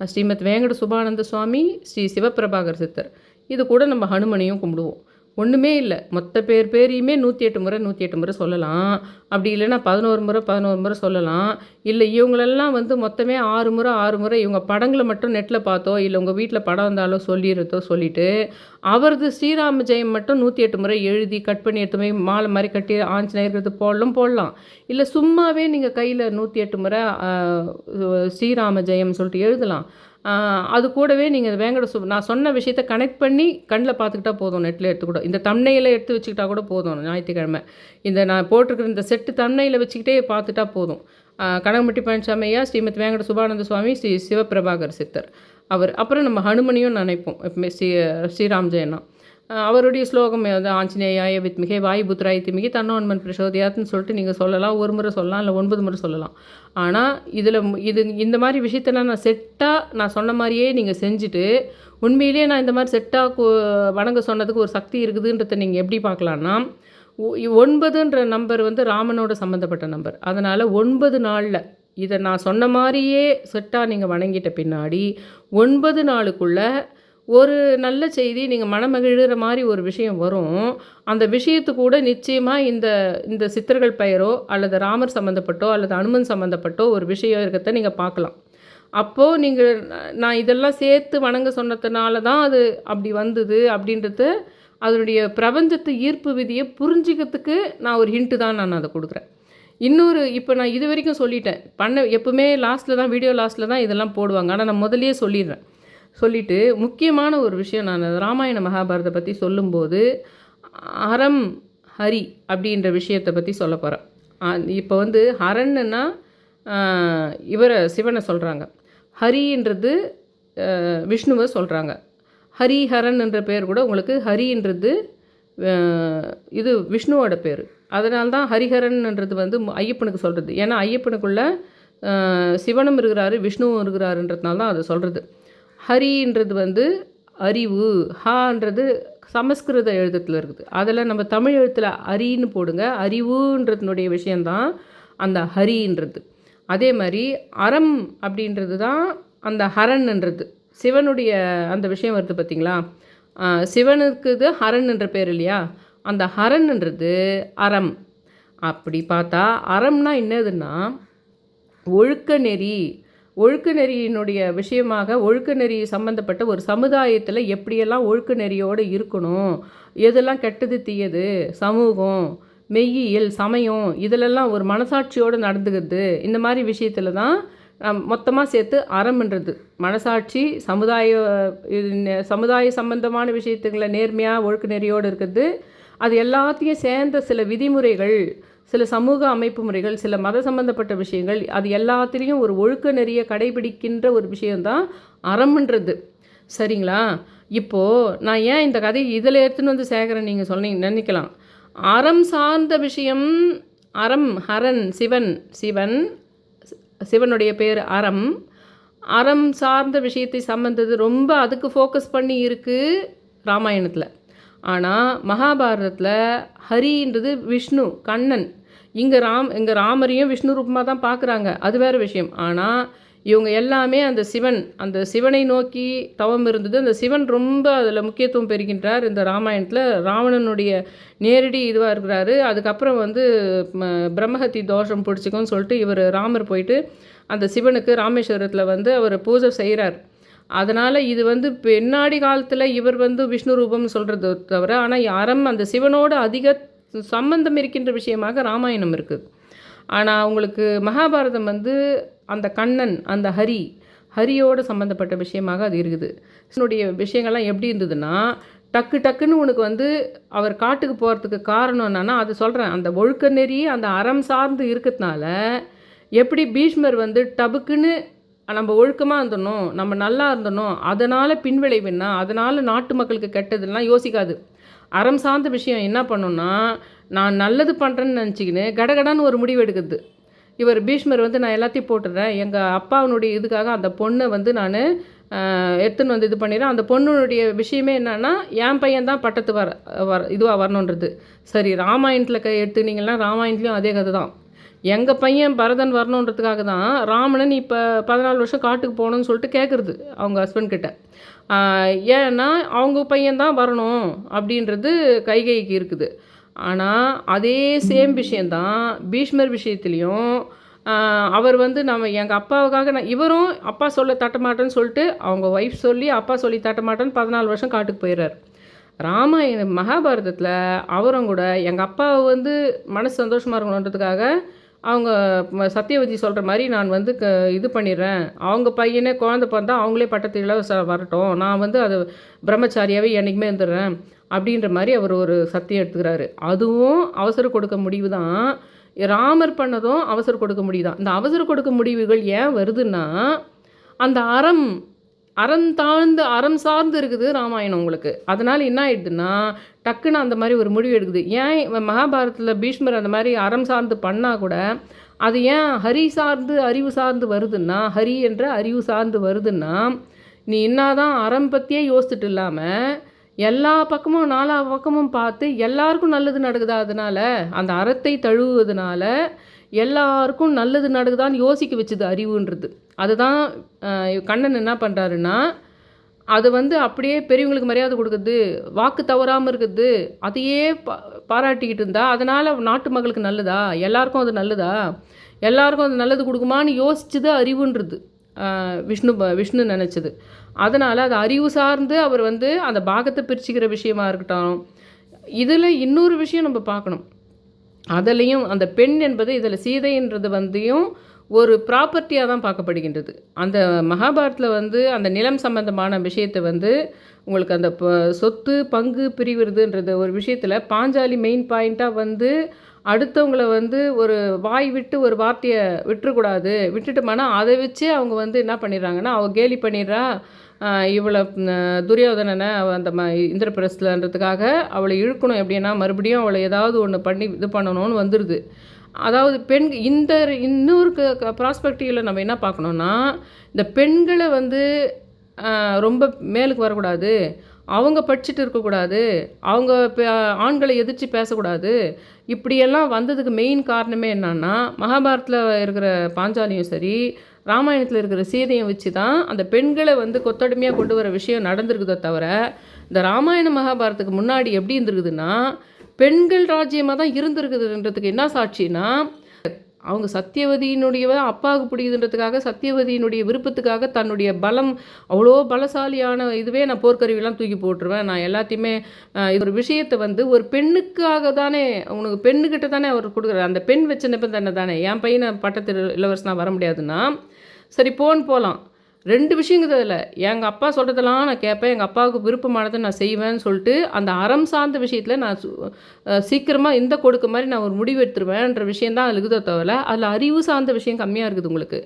ஸ்ரீமத் வேங்கட சுபானந்த சுவாமி ஸ்ரீ சிவபிரபாகர் சித்தர் இது கூட நம்ம ஹனுமனையும் கும்பிடுவோம். ஒன்றுமே இல்லை. மொத்த பேர் பேரையுமே நூற்றி எட்டு முறை நூற்றி எட்டு முறை சொல்லலாம். அப்படி இல்லைன்னா பதினோரு முறை பதினோரு முறை சொல்லலாம். இல்லை இவங்களெல்லாம் வந்து மொத்தமே ஆறு முறை ஆறு முறை இவங்க படங்களை மட்டும் நெட்டில் பார்த்தோ இல்லை உங்கள் வீட்டில் படம் வந்தாலோ சொல்லிடுறதோ சொல்லிவிட்டு அவரது ஸ்ரீராம ஜெயம் மட்டும் நூற்றி எட்டு முறை எழுதி கட் பண்ணி எடுத்து போய் மாலை மாதிரி கட்டி ஆஞ்சநேயருக்கு போடலாம் போடலாம். இல்லை சும்மாவே நீங்கள் கையில் நூற்றி எட்டு முறை ஸ்ரீராம ஜெயம் சொல்லிட்டு எழுதலாம். அது கூடவே நீங்கள் வேங்கட சு நான் சொன்ன விஷயத்தை கனெக்ட் பண்ணி கண்ணில் பார்த்துக்கிட்டா போதும் நெட்டில் எடுத்துக்கூட இந்த தம்னையில் எடுத்து வச்சுக்கிட்டா கூட போதும் ஞாயிற்றுக்கிழமை. இந்த நான் போட்டிருக்கிற இந்த செட்டு தம்னையில் வச்சுக்கிட்டே பார்த்துட்டா போதும். கனகமட்டி கனகம்பட்டி பழனிசாமியா ஸ்ரீமத் வேங்கட சுபானந்த சுவாமி ஸ்ரீ சிவபிரபாகர் சித்தர். அவர் அப்புறம் நம்ம ஹனுமனையும் நினைப்போம். எப்பவுமே ஸ்ரீ ஸ்ரீராம் ஜெயனா. அவருடைய ஸ்லோகம் வந்து ஆஞ்சநேயாய வித்மிகே வாயுபுத்ராய திமிகை தன்னோன்மன் பிரசோதியாத்னு சொல்லிட்டு நீங்கள் சொல்லலாம். ஒரு முறை சொல்லலாம் இல்லை ஒன்பது முறை சொல்லலாம். ஆனால் இதில் இது இந்த மாதிரி விஷயத்தெல்லாம் நான் செட்டாக நான் சொன்ன மாதிரியே நீங்கள் செஞ்சுட்டு உண்மையிலேயே நான் இந்த மாதிரி செட்டாக வணங்க சொன்னதுக்கு ஒரு சக்தி இருக்குதுன்றத நீங்கள் எப்படி பார்க்கலான்னா ஒன்பதுன்ற நம்பர் வந்து ராமனோட சம்மந்தப்பட்ட நம்பர் அதனால் ஒன்பது நாளில் இதை நான் சொன்ன மாதிரியே செட்டாக நீங்கள் வணங்கிட்ட பின்னாடி ஒன்பது நாளுக்குள்ளே ஒரு நல்ல செய்தி நீங்கள் மனமகிழ்கிற மாதிரி ஒரு விஷயம் வரும். அந்த விஷயத்து கூட நிச்சயமாக இந்த இந்த சித்தர்கள் பெயரோ அல்லது ராமர் சம்மந்தப்பட்டோ அல்லது அனுமன் சம்மந்தப்பட்டோ ஒரு விஷயம் இருக்கிறத நீங்கள் பார்க்கலாம். அப்போது நீங்கள் நான் இதெல்லாம் சேர்த்து வணங்க சொன்னதுனால தான் அது அப்படி வந்தது அப்படின்றது அதனுடைய பிரபஞ்சத்து ஈர்ப்பு விதியை புரிஞ்சிக்கிறதுக்கு நான் ஒரு ஹிண்ட்டு தான் நான் அதை கொடுக்குறேன். இன்னொரு இப்போ நான் இது வரைக்கும் சொல்லிட்டேன். பண்ண எப்பவுமே லாஸ்ட்டில் தான் வீடியோ லாஸ்ட்டில் தான் இதெல்லாம் போடுவாங்க. ஆனால் நான் முதல்லயே சொல்லிடுறேன். சொல்லிட்டு முக்கியமான ஒரு விஷயம் நான் ராமாயண மகாபாரதத்தை பற்றி சொல்லும்போது அறம் ஹரி அப்படின்ற விஷயத்தை பற்றி சொல்ல போகிறேன் இப்போ வந்து ஹரன்னுன்னா இவரை சிவனை சொல்கிறாங்க ஹரின்றது விஷ்ணுவை சொல்கிறாங்க ஹரிஹரன் என்ற பேர் கூட உங்களுக்கு ஹரின்றது இது விஷ்ணுவோட பேர். அதனால்தான் ஹரிஹரன்ன்றது வந்து ஐயப்பனுக்கு சொல்கிறது ஏன்னா ஐயப்பனுக்குள்ள சிவனும் இருக்கிறாரு விஷ்ணுவும் இருக்கிறாருன்றதுனால தான் அதை சொல்கிறது ஹரின்றது வந்து அறிவு. ஹான்றது சமஸ்கிருத எழுதத்தில் இருக்குது. அதில் நம்ம தமிழ் எழுத்தில் அரின்னு போடுங்க. அறிவுன்றதுனுடைய விஷயந்தான் அந்த ஹரின்றது. அதே மாதிரி அறம் அப்படின்றது தான் அந்த ஹரன்ன்றது சிவனுடைய அந்த விஷயம் வருது பார்த்தீங்களா? சிவனுக்கு இது ஹரன்ன்ற பேர் இல்லையா? அந்த ஹரன்ன்றது அறம். அப்படி பார்த்தா அறம்னா என்னதுன்னா ஒழுக்க நெறி. ஒழுக்க நெறியினுடைய விஷயமாக ஒழுக்க நெறி சம்மந்தப்பட்ட ஒரு சமுதாயத்தில் எப்படியெல்லாம் ஒழுக்க நெறியோடு இருக்கணும்? எதெல்லாம் கெட்டது தீயது? சமூகம் மெய்யியல் சமயம் இதிலெல்லாம் ஒரு மனசாட்சியோடு நடந்துக்கிறது இந்த மாதிரி விஷயத்தில் தான் மொத்தமாக சேர்த்து அறம்ன்றது. மனசாட்சி சமுதாய சமுதாய சம்பந்தமான விஷயத்துங்களை நேர்மையாக ஒழுக்க நெறியோடு இருக்கிறது. அது எல்லாத்தையும் சேர்ந்த சில விதிமுறைகள் சில சமூக அமைப்பு முறைகள் சில மத சம்பந்தப்பட்ட விஷயங்கள் அது எல்லாத்துலேயும் ஒரு ஒழுக்க நெறிய கடைபிடிக்கின்ற ஒரு விஷயந்தான் அறம்ன்றது. சரிங்களா? இப்போது நான் ஏன் இந்த கதை இதில் எடுத்துன்னு வந்து சேகரன் நீங்கள் சொன்னீங்க நினைக்கலாம். அறம் சார்ந்த விஷயம் அறம் ஹரன் சிவன் சிவன் சிவனுடைய பேர் அறம். அறம் சார்ந்த விஷயத்தை சம்பந்தது ரொம்ப அதுக்கு ஃபோக்கஸ் பண்ணி இருக்குது ராமாயணத்தில். ஆனால் மகாபாரதத்தில் ஹரின்றது விஷ்ணு கண்ணன். இங்கே ராம் இங்கே ராமரையும் விஷ்ணு ரூபமாக தான் பார்க்குறாங்க அது வேறு விஷயம். ஆனால் இவங்க எல்லாமே அந்த சிவன் அந்த சிவனை நோக்கி தவம் இருந்தது. அந்த சிவன் ரொம்ப அதில் முக்கியத்துவம் பெறுகின்றார் இந்த ராமாயணத்தில். ராவணனுடைய நேரடி இதுவாக இருக்கிறாரு. அதுக்கப்புறம் வந்து பிரம்மஹத்தி தோஷம் பிடிச்சிக்கும்னு சொல்லிட்டு இவர் ராமர் போயிட்டு அந்த சிவனுக்கு ராமேஸ்வரத்தில் வந்து அவர் பூஜை செய்கிறார் அதனால் இது வந்து பின்னாடி காலத்தில் இவர் வந்து விஷ்ணு ரூபம்னு சொல்கிறது தவிர ஆனால் அறம் அந்த சிவனோட அதிக சம்பந்தம் இருக்கின்ற விஷயமாக ராமாயணம் இருக்குது. ஆனால் அவங்களுக்கு மகாபாரதம் வந்து அந்த கண்ணன் அந்த ஹரி ஹரியோடு சம்மந்தப்பட்ட விஷயமாக அது இருக்குது. என்னுடைய விஷயங்கள்லாம் எப்படி இருந்ததுன்னா டக்கு டக்குன்னு உனக்கு வந்து அவர் காட்டுக்கு போகிறதுக்கு காரணம் என்னன்னா அது சொல்கிறேன் அந்த ஒழுக்க நெறி அந்த அறம் சார்ந்து இருக்கிறதுனால எப்படி பீஷ்மர் வந்து டபுக்குன்னு நம்ம ஒழுக்கமாக இருந்தணும் நம்ம நல்லா இருந்தணும் அதனால் பின்விளைவுன்னா அதனால் நாட்டு மக்களுக்கு கெட்டதுலாம் யோசிக்காது. அறம் சார்ந்த விஷயம் என்ன பண்ணுன்னா நான் நல்லது பண்ணுறேன்னு நினச்சிக்கின்னு கடகடான்னு ஒரு முடிவு எடுக்குது. இவர் பீஷ்மர் வந்து நான் எல்லாத்தையும் போட்டுடுறேன். எங்கள் அப்பாவினுடைய இதுக்காக அந்த பொண்ணை வந்து நான் எடுத்துன்னு வந்து இது பண்ணிடுறேன். அந்த பொண்ணுடைய விஷயமே என்னென்னா என் பையன் தான் பட்டத்து வர வர இதுவாக வரணுன்றது. சரி ராமாயணத்தில் க எடுத்துனீங்கன்னா ராமாயணத்துலேயும் அதே கதை தான். எங்கள் பையன் பரதன் வரணுன்றதுக்காக தான் ராமணன் இப்போ பதினாலு வருஷம் காட்டுக்கு போகணும்னு சொல்லிட்டு கேட்குறது அவங்க ஹஸ்பண்ட் கிட்ட. ஏன்னா அவங்க பையன் தான் வரணும் அப்படின்றது கைகைக்கு இருக்குது. ஆனால் அதே சேம் விஷயந்தான் பீஷ்மர் விஷயத்துலேயும் அவர் வந்து நம்ம எங்கள் அப்பாவுக்காக நான் இவரும் அப்பா சொல்ல தட்டமாட்டேன்னு சொல்லிட்டு அவங்க ஒய்ஃப் சொல்லி அப்பா சொல்லி தட்டமாட்டேன்னு பதினாலு வருஷம் காட்டுக்கு போயிடுறார் ராமாயண மகாபாரதத்தில் அவரும் கூட எங்கள் அப்பாவை வந்து மனசு சந்தோஷமாக இருக்கணுன்றதுக்காக அவங்க சத்தியவதி சொல்கிற மாதிரி நான் வந்து க இது பண்ணிடுறேன் அவங்க பையனே குழந்த பிறந்தா அவங்களே பட்டத்தில் ச வரட்டும். நான் வந்து அது பிரம்மச்சாரியாகவே என்றைக்குமே இருந்துடுறேன் அப்படின்ற மாதிரி அவர் ஒரு சத்தியம் எடுத்துக்கிறாரு. அதுவும் அவசர கொடுக்க முடிவு தான் ராமர் பண்ணதும் அவசர கொடுக்க முடிவு தான் இந்த அவசர கொடுக்க முடிவுகள் ஏன் வருதுன்னா அந்த அறம் அறம் தாழ்ந்து அறம் சார்ந்து இருக்குது ராமாயணம் உங்களுக்கு. அதனால் என்ன ஆயிடுதுன்னா டக்குன்னு அந்த மாதிரி ஒரு முடிவு எடுக்குது. ஏன் மகாபாரதத்தில் பீஷ்மர் அந்த மாதிரி அறம் சார்ந்து பண்ணால் கூட அது ஏன் ஹரி சார்ந்து அறிவு சார்ந்து வருதுன்னா ஹரி என்ற அறிவு சார்ந்து வருதுன்னா நீ என்னதான் அறம் பற்றியே யோசிச்சுட்டு இல்லாமல் எல்லா பக்கமும் நாலா பக்கமும் பார்த்து எல்லாருக்கும் நல்லது நடக்குதா அதனால அந்த அறத்தை தழுவுவதனால எல்லாருக்கும் நல்லது நடக்குதான்னு யோசிக்க வச்சுது அறிவுன்றது. அதுதான் கண்ணன் என்ன பண்ணுறாருன்னா அது வந்து அப்படியே பெரியவங்களுக்கு மரியாதை கொடுக்குறது வாக்கு தவறாமல் இருக்குது அதையே பா பாராட்டிக்கிட்டு இருந்தா அதனால் நாட்டு மக்களுக்கு நல்லதா? எல்லாருக்கும் அது நல்லதா? எல்லாருக்கும் அது நல்லது கொடுக்குமான்னு யோசிச்சது அறிவுன்றது விஷ்ணு ப- விஷ்ணு நினச்சது. அதனால் அது அறிவு சார்ந்து அவர் வந்து அந்த பாகத்தை பிரிச்சுக்கிற விஷயமா இருக்கட்டும் இதில் இன்னொரு விஷயம் நம்ம பார்க்கணும். அதுலேயும் அந்த பெண் என்பது இதில் சீதைன்றது வந்தையும் ஒரு ப்ராப்பர்ட்டியாக தான் பார்க்கப்படுகின்றது. அந்த மகாபாரத்தில் வந்து அந்த நிலம் சம்பந்தமான விஷயத்தை வந்து உங்களுக்கு அந்த ப- சொத்து பங்கு பிரிவுறதுன்றது ஒரு விஷயத்தில் பாஞ்சாலி மெயின் பாயிண்ட்டாக வந்து அடுத்தவங்கள வந்து ஒரு வாய் விட்டு ஒரு வார்த்தையை விட்டுறக்கூடாது. விட்டுட்டோம்னா அதை வச்சு அவங்க வந்து என்ன பண்ணிடுறாங்கன்னா அவ கேலி பண்ணிடுறா இவளை துரியோதனனை அந்த ம இந்திரபிரஸ்லன்றதுக்காக அவளை இழுக்கணும் எப்படின்னா மறுபடியும் அவளை ஏதாவது ஒன்று பண்ணி இது பண்ணணும்னு வந்துடுது அதாவது பெண் இந்த இன்னொரு ப்ராஸ்பெக்டிவில் நம்ம என்ன பார்க்கணுன்னா இந்த பெண்களை வந்து ரொம்ப மேலுக்கு வரக்கூடாது. அவங்க படிச்சுட்டு இருக்கக்கூடாது. அவங்க ஆண்களை எதிர்த்து பேசக்கூடாது. இப்படியெல்லாம் வந்ததுக்கு மெயின் காரணமே என்னன்னா மகாபாரத்தில் இருக்கிற பாஞ்சாலியும் சரி ராமாயணத்தில் இருக்கிற சீதையும் வச்சு தான் அந்த பெண்களை வந்து கொத்தடிமையாக கொண்டு வர விஷயம் நடந்திருக்குதோ தவிர இந்த ராமாயண மகாபாரதத்துக்கு முன்னாடி எப்படி இருந்திருக்குதுன்னா பெண்கள் ராஜ்யமாக தான் இருந்திருக்குதுன்றதுக்கு என்ன சாட்சின்னா அவங்க சத்தியவதியினுடைய அப்பாவுக்கு பிடிக்குதுன்றதுக்காக சத்தியவதியினுடைய விருப்பத்துக்காக தன்னுடைய பலம் அவ்வளோ பலசாலியான இதுவே நான் போர்க்கருவிலாம் தூக்கி போட்டுருவேன். நான் எல்லாத்தையுமே இது ஒரு விஷயத்தை வந்து ஒரு பெண்ணுக்காக தானே உனக்கு பெண்ணுக்கிட்ட தானே அவர் கொடுக்குறாரு. அந்த பெண் வச்ச நிபந்தனை தானே என் பையனை பட்டத்தில் இளவரசனாக வர முடியாதுன்னா சரி போன் போகலாம் ரெண்டு விஷயங்குது அதில் எங்கள் அப்பா சொல்கிறதெல்லாம் நான் கேட்பேன். எங்கள் அப்பாவுக்கு விருப்பமானதை நான் செய்வேன்னு சொல்லிட்டு அந்த அறம் சார்ந்த விஷயத்தில் நான் சீக்கிரமாக இந்த கொடுக்க மாதிரி நான் ஒரு முடிவு எடுத்துருவேன்ற விஷயம் தான் அதில் இருக்குதோ தவிர அதில் அறிவு சார்ந்த விஷயம் கம்மியாக இருக்குது உங்களுக்கு.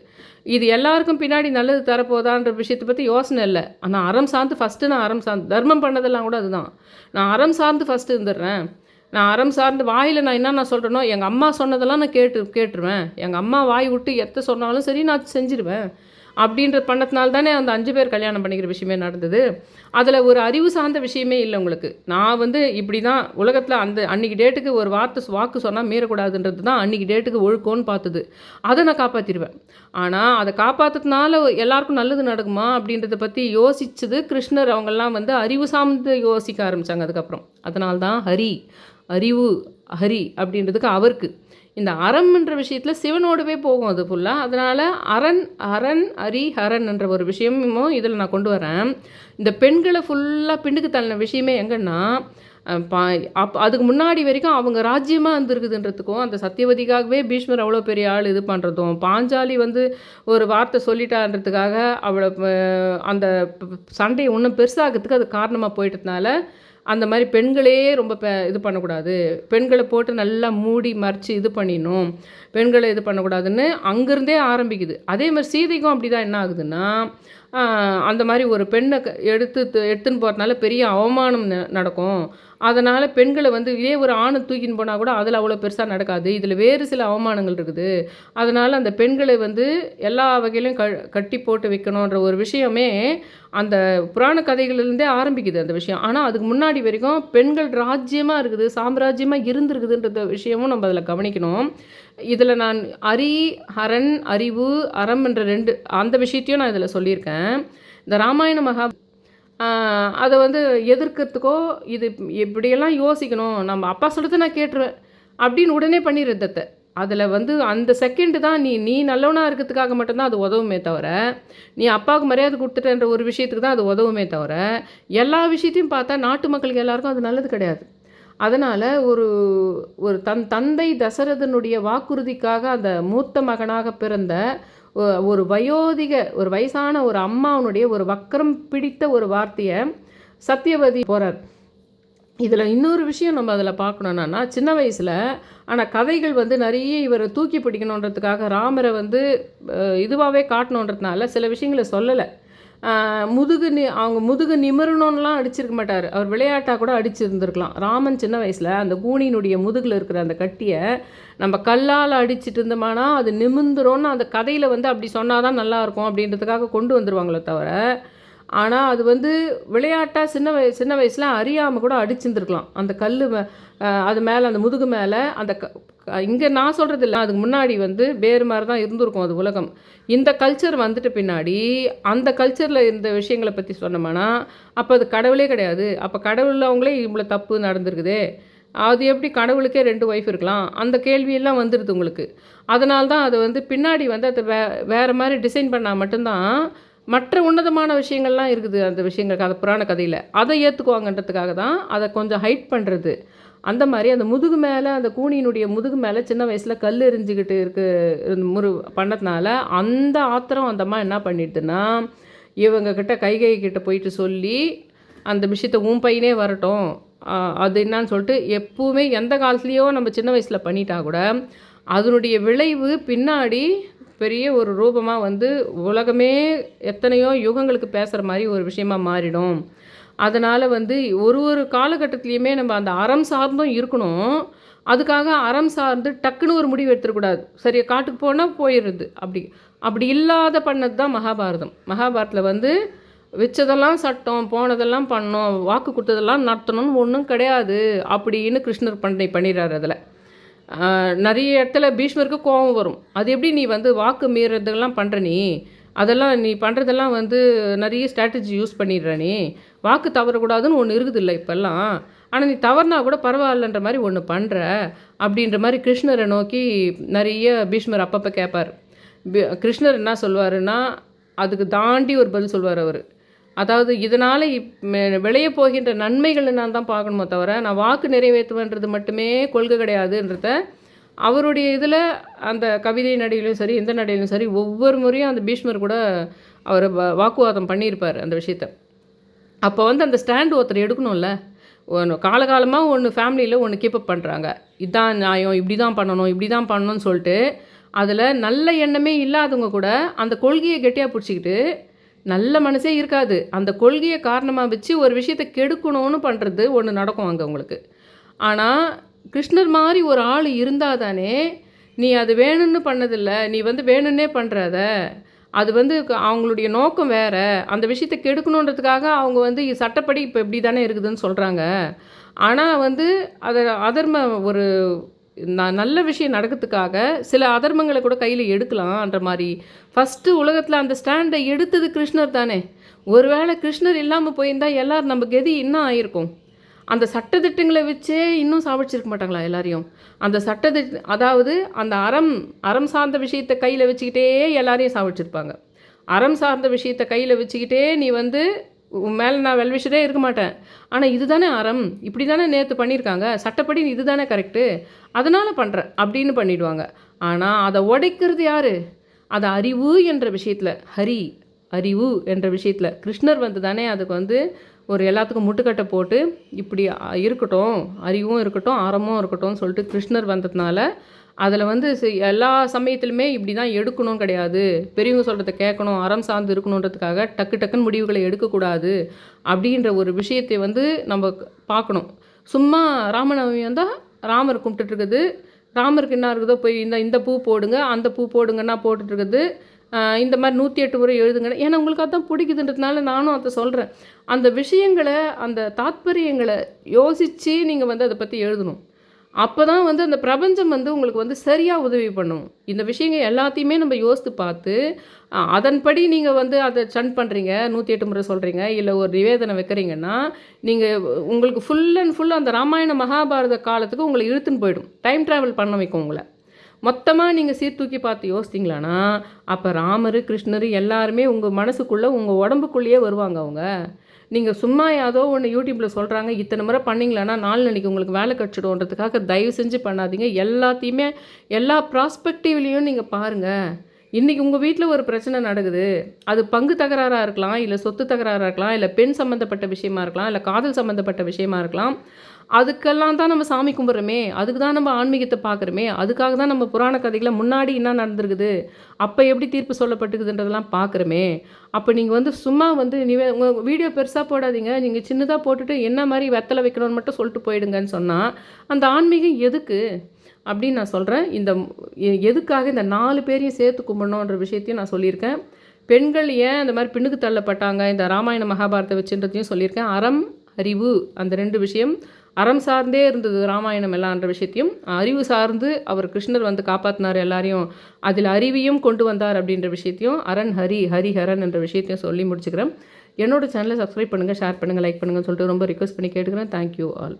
இது எல்லாருக்கும் பின்னாடி நல்லது தரப்போதான்ற விஷயத்தை பற்றி யோசனை இல்லை. ஆனால் அறம் சார்ந்து ஃபஸ்ட்டு நான் அறம் சார்ந்து தர்மம் பண்ணதெல்லாம் கூட அதுதான். நான் அறம் சார்ந்து ஃபஸ்ட்டு இருந்துடுறேன். நான் அறம் சார்ந்து வாயில் நான் என்ன நான் சொல்கிறேனோ எங்கள் அம்மா சொன்னதெல்லாம் நான் கேட்டு கேட்டுருவேன். எங்கள் அம்மா வாய் விட்டு எத்த சொன்னாலும் சரி நான் செஞ்சிருவேன். அப்படின்ற பண்ணதுனால தானே அந்த அஞ்சு பேர் கல்யாணம் பண்ணிக்கிற விஷயமே நடந்தது. அதில் ஒரு அறிவு சார்ந்த விஷயமே இல்லை உங்களுக்கு. நான் வந்து இப்படி தான் உலகத்தில் அந்த அன்னைக்கு டேட்டுக்கு ஒரு வார்த்தை வாக்கு சொன்னால் மீறக்கூடாதுன்றது தான் அன்னைக்கு டேட்டுக்கு ஒழுக்கம்னு பார்த்தது. அதை நான் காப்பாற்றிடுவேன் ஆனால் அதை காப்பாற்றுறதுனால எல்லாருக்கும் நல்லது நடக்குமா அப்படின்றத பற்றி யோசித்தது கிருஷ்ணர். அவங்கெல்லாம் வந்து அறிவு சார்ந்து யோசிக்க ஆரம்பித்தாங்க அதுக்கப்புறம். அதனால்தான் ஹரி அறிவு ஹரி அப்படின்றதுக்கு அவருக்கு இந்த அறம்ன்ற விஷயத்தில் சிவனோடவே போகும் அது ஃபுல்லாக அதனால் அரண் அரண் அரி ஹரன் என்ற ஒரு விஷயமும் இதில் நான் கொண்டு வரேன். இந்த பெண்களை ஃபுல்லாக பிண்டுக்கு தள்ளின விஷயமே எங்கன்னா பா அப் அதுக்கு முன்னாடி வரைக்கும் அவங்க ராஜ்யமாக இருந்திருக்குதுன்றதுக்கும் அந்த சத்தியவதிக்காகவே பீஷ்மர் அவ்வளோ பெரிய ஆள் இது பண்ணுறதும் பாஞ்சாலி வந்து ஒரு வார்த்தை சொல்லிட்டான்றதுக்காக அவளை அந்த சண்டையை இன்னும் பெருசாகிறதுக்கு அது காரணமாக போயிட்டதுனால அந்த மாதிரி பெண்களே ரொம்ப பெ இது பண்ணக்கூடாது. பெண்களை போட்டு நல்லா மூடி மறைச்சி இது பண்ணிடணும். பெண்களை இது பண்ணக்கூடாதுன்னு அங்கேருந்தே ஆரம்பிக்குது. அதே மாதிரி சீதைக்கும் அப்படி தான் என்ன ஆகுதுன்னா அந்த மாதிரி ஒரு பெண்ணை எடுத்து எடுத்துன்னு போகிறதுனால பெரிய அவமானம் ந- நடக்கும். அதனால் பெண்களை வந்து இதே ஒரு ஆணை தூக்கின்னு போனால் கூட அதில் அவ்வளோ பெருசாக நடக்காது. இதில் வேறு சில அவமானங்கள் இருக்குது. அதனால் அந்த பெண்களை வந்து எல்லா வகையிலும் க கட்டி போட்டு வைக்கணுன்ற ஒரு விஷயமே அந்த புராண கதைகளிலேருந்தே ஆரம்பிக்குது அந்த விஷயம். ஆனால் அதுக்கு முன்னாடி வரைக்கும் பெண்கள் ராஜ்யமாக இருக்குது சாம்ராஜ்யமாக இருந்திருக்குதுன்ற விஷயமும் நம்ம அதில் கவனிக்கணும். இதில் நான் அரி ஹரன் அறிவு அறம் என்ற ரெண்டு அந்த விஷயத்தையும் நான் இதில் சொல்லியிருக்கேன். இந்த ராமாயண மகா அதை வந்து எதிர்க்கிறதுக்கோ இது இப்படியெல்லாம் யோசிக்கணும். நம்ம அப்பா சொல்கிறது நான் கேட்டுருவேன். அப்படின்னு உடனே பண்ணிடுறதத்தை அதில் வந்து அந்த செகண்டு தான் நீ நீ நல்லவனாக இருக்கிறதுக்காக மட்டும்தான் அது உதவுமே தவிர நீ அப்பாவுக்கு மரியாதை கொடுத்துட்டன்ற ஒரு விஷயத்துக்கு தான் அது உதவுமே தவிர எல்லா விஷயத்தையும் பார்த்தா நாட்டு மக்களுக்கு எல்லாருக்கும் அது நல்லது கிடையாது. அதனால் ஒரு ஒரு தன் தந்தை தசரதனுடைய வாக்குறுதிக்காக அந்த மூத்த மகனாக பிறந்த ஒரு வயோதிக ஒரு வயசான ஒரு அம்மாவனுடைய ஒரு வக்கரம் பிடித்த ஒரு வார்த்தையை சத்தியவதி போகிறார் இதில் இன்னொரு விஷயம் நம்ம அதில் பார்க்கணுன்னா சின்ன வயசில் ஆனால் கதைகள் வந்து நிறைய இவரை தூக்கி பிடிக்கணுன்றதுக்காக ராமரை வந்து இதுவாகவே காட்டணுன்றதுனால சில விஷயங்களை சொல்லலை. முதுகு நி அவங்க முதுகு நிமிரணும்லாம் அடிச்சிருக்க மாட்டார். அவர் விளையாட்டாக கூட அடிச்சிருந்துருக்கலாம். ராமன் சின்ன வயசில் அந்த கூனியினுடைய முதுகில் இருக்கிற அந்த கட்டியை நம்ம கல்லால் அடிச்சிட்டு இருந்தோம்னா அது நிமிந்துரும்னு அந்த கதையில் வந்து அப்படி சொன்னால் தான் நல்லாயிருக்கும் அப்படின்றதுக்காக கொண்டு வந்துருவாங்களே தவிர ஆனால் அது வந்து விளையாட்டாக சின்ன வய சின்ன வயசில் அறியாமல் கூட அடிச்சிருந்துருக்கலாம். அந்த கல் அது மேலே அந்த முதுகு மேலே அந்த க இங்கே நான் சொல்கிறது இல்லை அதுக்கு முன்னாடி வந்து வேறு மாதிரி தான் இருந்திருக்கும் அது உலகம். இந்த கல்ச்சர் வந்துட்ட பின்னாடி அந்த கல்ச்சரில் இருந்த விஷயங்களை பற்றி சொன்னோம்னா அப்போ அது கடவுளே கிடையாது. அப்போ கடவுள் அவங்களே இவ்வளோ தப்பு நடந்திருக்குதே. அது எப்படி கடவுளுக்கே ரெண்டு ஒய்ஃப் இருக்கலாம்? அந்த கேள்வியெல்லாம் வந்துடுது உங்களுக்கு. அதனால தான் அது வந்து பின்னாடி வந்து அது வே வேறு மாதிரி டிசைன் பண்ணால் மட்டும்தான் மற்ற உன்னதமான விஷயங்கள்லாம் இருக்குது அந்த விஷயங்கள் கதை புராண கதையில். அதை ஏற்றுக்குவாங்கன்றதுக்காக தான் அதை கொஞ்சம் ஹைட் பண்ணுறது அந்த மாதிரி அந்த முதுகு மேலே அந்த கூனியினுடைய முதுகு மேலே சின்ன வயசில் கல் எரிஞ்சுக்கிட்டு இருக்கு முரு பண்ணதுனால அந்த ஆத்திரம் அந்த அம்மா என்ன பண்ணிட்டுன்னா இவங்கக்கிட்ட கைகை கிட்ட போயிட்டு சொல்லி அந்த விஷயத்தை உன் பையனே வரட்டும். அது என்னன்னு சொல்லிட்டு எப்பவுமே எந்த காலத்துலேயோ நம்ம சின்ன வயசில் பண்ணிட்டா கூட அதனுடைய விளைவு பின்னாடி பெரிய ஒரு ரூபமாக வந்து உலகமே எத்தனையோ யுகங்களுக்கு பேசுகிற மாதிரி ஒரு விஷயமா மாறிடும். அதனால் வந்து ஒரு ஒரு காலகட்டத்துலேயுமே நம்ம அந்த அறம் சார்ந்தும் இருக்கணும். அதுக்காக அறம் சார்ந்து டக்குன்னு ஒரு முடிவு எடுத்துடக்கூடாது சரி காட்டுக்கு போனால் போயிடுறது. அப்படி அப்படி இல்லாத பண்ணது தான் மகாபாரதம். மகாபாரத்தில் வந்து வச்சதெல்லாம் சட்டம் போனதெல்லாம் பண்ணோம் வாக்கு கொடுத்ததெல்லாம் நடத்தணும்னு ஒன்றும் கிடையாது. அப்படின்னு கிருஷ்ணர் பண்ணி பண்ணிடுறாரு அதில். நிறைய இடத்துல பீஷ்மருக்கு கோபம் வரும். அது எப்படி நீ வந்து வாக்கு மீறதுலாம் பண்ணுற நீ? அதெல்லாம் நீ பண்ணுறதெல்லாம் வந்து நிறைய ஸ்ட்ராட்டஜி யூஸ் பண்ணிடுற நீ. வாக்கு தவறக்கூடாதுன்னு ஒன்று இருக்குது இல்லை இப்போல்லாம். ஆனால் நீ தவறுனா கூட பரவாயில்லன்ற மாதிரி ஒன்று பண்ணுற அப்படின்ற மாதிரி கிருஷ்ணரை நோக்கி நிறைய பீஷ்மர் அப்பப்போ கேட்பார் கிருஷ்ணர் என்ன சொல்வாருன்னா அதுக்கு தாண்டி ஒரு பதில் சொல்வார் அவர். அதாவது இதனால் விளைய போகின்ற நன்மைகளை நான் தான் பார்க்கணுமோ தவிர நான் வாக்கு நிறைவேற்றுவேன்றது மட்டுமே கொள்கை கிடையாதுன்றத அவருடைய இதில் அந்த கவிதை நடையிலும் சரி எந்த நடையிலும் சரி ஒவ்வொரு முறையும் அந்த பீஷ்மர் கூட அவர் வ- வாக்குவாதம் பண்ணியிருப்பார் அந்த விஷயத்த. அப்போ வந்து அந்த ஸ்டாண்ட் ஒருத்தர் எடுக்கணும்ல. ஒன்று காலகாலமாக ஒன்று ஃபேமிலியில் ஒன்று கீப்பப் பண்ணுறாங்க. இதான் நியாயம் இப்படி தான் பண்ணணும் இப்படி தான் பண்ணணும்னு சொல்லிட்டு அதில் நல்ல எண்ணமே இல்லாதவங்க கூட அந்த கொள்கையை கெட்டியாக பிடிச்சிக்கிட்டு நல்ல மனசே இருக்காது. அந்த கொள்கையை காரணமாக வச்சு ஒரு விஷயத்தை கெடுக்கணும்னு பண்ணுறது ஒன்று நடக்கும் அங்கே உங்களுக்கு. ஆனால் கிருஷ்ணர் மாதிரி ஒரு ஆள் இருந்தால் தானே நீ அது வேணும்னு பண்ணதில்லை நீ வந்து வேணும்னே பண்ணுறத அது வந்து க- அவங்களுடைய நோக்கம் வேறு. அந்த விஷயத்தை கெடுக்கணுன்றதுக்காக அவங்க வந்து சட்டப்படி இப்போ இப்படி தானே இருக்குதுன்னு சொல்கிறாங்க ஆனால் வந்து அதை அதர்ம ஒரு ந- நல்ல விஷயம் நடக்கிறதுக்காக சில அதர்மங்களை கூட கையில் எடுக்கலாம்ன்ற மாதிரி. ஃபஸ்ட்டு உலகத்தில் அந்த ஸ்டாண்டை எடுத்தது கிருஷ்ணர் தானே. ஒருவேளை கிருஷ்ணர் இல்லாமல் போயிருந்தால் எல்லோரும் நம்ம கெதி என்ன ஆயிருக்கும்? அந்த சட்டத்திட்டங்களை வச்சே இன்னும் சாவடிச்சிருக்க மாட்டாங்களா எல்லாரையும்? அந்த சட்டத்திட்ட அதாவது அந்த அறம் அறம் சார்ந்த விஷயத்தை கையில் வச்சுக்கிட்டே எல்லாரையும் சாவடிச்சிருப்பாங்க. அறம் சார்ந்த விஷயத்தை கையில் வச்சுக்கிட்டே நீ வந்து மேலே நான் வெல்விஷரே இருக்க மாட்டேன். ஆனால் இதுதானே அறம். இப்படி தானே நேற்று பண்ணியிருக்காங்க. சட்டப்படி இது தானே கரெக்டு அதனால் பண்ணுறேன் அப்படின்னு பண்ணிவிடுவாங்க ஆனால் அதை உடைக்கிறது யார்? அது அறிவு என்ற விஷயத்தில் ஹரி அறிவு என்ற விஷயத்தில். கிருஷ்ணர் வந்து தானே அதுக்கு வந்து ஒரு எல்லாத்துக்கும் முட்டுக்கட்டை போட்டு இப்படி இருக்கட்டும் அறிவும் இருக்கட்டும் அறமும் இருக்கட்டும் சொல்லிட்டு கிருஷ்ணர் வந்ததுனால அதில் வந்து எல்லா சமயத்திலுமே இப்படி தான் எடுக்கணும் கிடையாது. பெரியவங்க சொல்கிறத கேட்கணும் அறம் சார்ந்து இருக்கணுன்றதுக்காக டக்கு டக்குன்னு முடிவுகளை எடுக்கக்கூடாது அப்படின்ற ஒரு விஷயத்தை வந்து நம்ம பார்க்கணும். சும்மா ராமநவமி வந்தால் ராமர் கும்பிட்டுட்டு இருக்குது. ராமருக்கு என்ன இருக்குதோ போய் இந்த இந்த பூ போடுங்க அந்த பூ போடுங்கன்னா போட்டுட்டு இருக்குது. இந்த மாதிரி நூற்றி எட்டு முறை எழுதுங்க ஏன்னா உங்களுக்கு அதான் பிடிக்குதுன்றதுனால நானும் அதை சொல்கிறேன் அந்த விஷயங்களை அந்த தாத்பரியங்களை யோசித்து நீங்கள் வந்து அதை பற்றி எழுதணும். அப்போ தான் வந்து அந்த பிரபஞ்சம் வந்து உங்களுக்கு வந்து சரியாக உதவி பண்ணும். இந்த விஷயங்கள் எல்லாத்தையுமே நம்ம யோசித்து பார்த்து அதன்படி நீங்கள் வந்து அதை சன் பண்ணுறீங்க நூற்றி எட்டு முறை சொல்கிறீங்க இல்லை ஒரு நிவேதனை வைக்கிறீங்கன்னா நீங்கள் உங்களுக்கு ஃபுல் அண்ட் ஃபுல் அந்த ராமாயண மகாபாரத காலத்துக்கு உங்களை இழுத்துன்னு போயிடும். டைம் ட்ராவல் பண்ண வைக்கும் உங்களை. மொத்தமாக நீங்கள் சீர்தூக்கி பார்த்து யோசித்தீங்களான்னா அப்போ ராமர் கிருஷ்ணர் எல்லாருமே உங்கள் மனசுக்குள்ளே உங்கள் உடம்புக்குள்ளேயே வருவாங்க அவங்க. நீங்கள் சும்மா ஏதோ ஒன்று யூடியூப்பில் சொல்கிறாங்க இத்தனை முறை பண்ணீங்களான்னா நாளைக்கு உங்களுக்கு வேலை கட்சிடும்ன்றதுக்காக தயவு செஞ்சு பண்ணாதீங்க. எல்லாத்தையுமே எல்லா ப்ராஸ்பெக்டிவ்லேயும் நீங்கள் பாருங்கள் இன்றைக்கி உங்கள் வீட்டில் ஒரு பிரச்சனை நடக்குது. அது பங்கு தகராறாக இருக்கலாம் இல்லை சொத்து தகராறாக இருக்கலாம் இல்லை பெண் சம்மந்தப்பட்ட விஷயமா இருக்கலாம் இல்லை காதல் சம்மந்தப்பட்ட விஷயமா இருக்கலாம். அதுக்கெல்லாம் தான் நம்ம சாமி கும்பிட்றோமே. அதுக்கு தான் நம்ம ஆன்மீகத்தை பார்க்குறோமே. அதுக்காக தான் நம்ம புராண கதைகளை முன்னாடி என்ன நடந்திருக்குது? அப்போ எப்படி தீர்ப்பு சொல்லப்பட்டுக்குதுன்றதெல்லாம் பார்க்குறோமே. அப்போ நீங்கள் வந்து சும்மா வந்து நீவே உங்கள் வீடியோ பெருசாக போடாதீங்க. நீங்கள் சின்னதாக போட்டுட்டு என்ன மாதிரி வெத்தலை வைக்கணும்னு மட்டும் சொல்லிட்டு போயிடுங்கன்னு சொன்னால் அந்த ஆன்மீகம் எதுக்கு? அப்படின்னு நான் சொல்கிறேன் இந்த எ- எதுக்காக இந்த நாலு பேரையும் சேர்த்து கும்பிடணுன்ற விஷயத்தையும் நான் சொல்லியிருக்கேன். பெண்கள் ஏன் இந்த மாதிரி பின்னுக்கு தள்ளப்பட்டாங்க? இந்த ராமாயண மகாபாரத்தை வச்சுன்றதையும் சொல்லியிருக்கேன். அறம் அறிவு அந்த ரெண்டு விஷயம். அறம் சார்ந்தே இருந்தது ராமாயணம் எல்லான்ற விஷயத்தையும். அறிவு சார்ந்து அவர் கிருஷ்ணர் வந்து காப்பாற்றினார் எல்லாரையும். அதில் அறிவையும் கொண்டு வந்தார் அப்படின்ற விஷயத்தையும் அரண் ஹரி ஹரி ஹரன் என்ற விஷயத்தையும் சொல்லி முடிச்சுக்கிறேன். என்னோட சேனலை சப்ஸ்கிரைப் பண்ணுங்கள் ஷேர் பண்ணுங்கள் லைக் பண்ணுங்கன்னு சொல்லிட்டு ரொம்ப ரிக்வஸ்ட் பண்ணி கேட்டுக்கிறேன். Thank you all